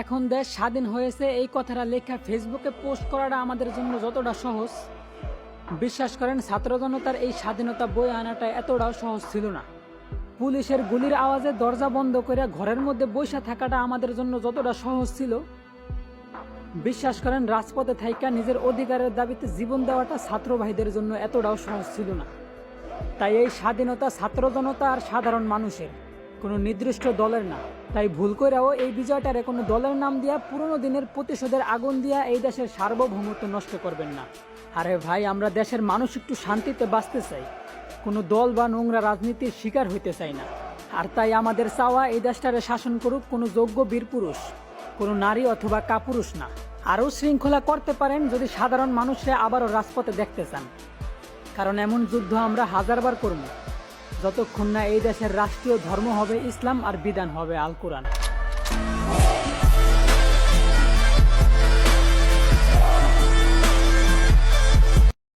এখন দেশ স্বাধীন হয়েছে, এই কথাটা লেখা ফেসবুকে পোস্ট করাটা আমাদের জন্য যতটা সহজ। বিশ্বাস করেন ছাত্র জনতার এই স্বাধীনতা বই আনাটা এতটাও সহজ ছিল না। পুলিশের গুলির আওয়াজে দরজা বন্ধ করে ঘরের মধ্যে বসে থাকাটা আমাদের জন্য যতটা সহজ ছিল। বিশ্বাস করেন, রাজপথে থাইকা নিজের অধিকারের দাবিতে জীবন দেওয়াটা ছাত্র ভাইদের জন্য এতটাও সহজ ছিল না। তাই এই স্বাধীনতা ছাত্র জনতা আর সাধারণ মানুষের। কোনো নির্দিষ্ট দলের না। তাই ভুল করেও এই বিজয়টারে কোনো দলের নাম দিয়া পুরনো দিনের প্রতিশোধের আগুন দিয়া এই দেশের সার্বভৌমত্ব নষ্ট করবেন না। আরে ভাই, আমরা দেশের মানুষ একটু শান্তিতে বাঁচতে চাই। কোনো দল বা নোংরা রাজনীতির শিকার হইতে চাই না। আর তাই আমাদের চাওয়া এই দেশটারে শাসন করুক কোনো যোগ্য বীর পুরুষ, কোনো নারী অথবা কাপুরুষ না। আরও শৃঙ্খলা করতে পারেন যদি সাধারণ মানুষরা আবারও রাজপথে দেখতে চান। কারণ এমন যুদ্ধ আমরা হাজারবার করব। যতক্ষণ না এই দেশের রাষ্ট্রীয় ধর্ম হবে ইসলাম আর বিধান হবে আল কোরআন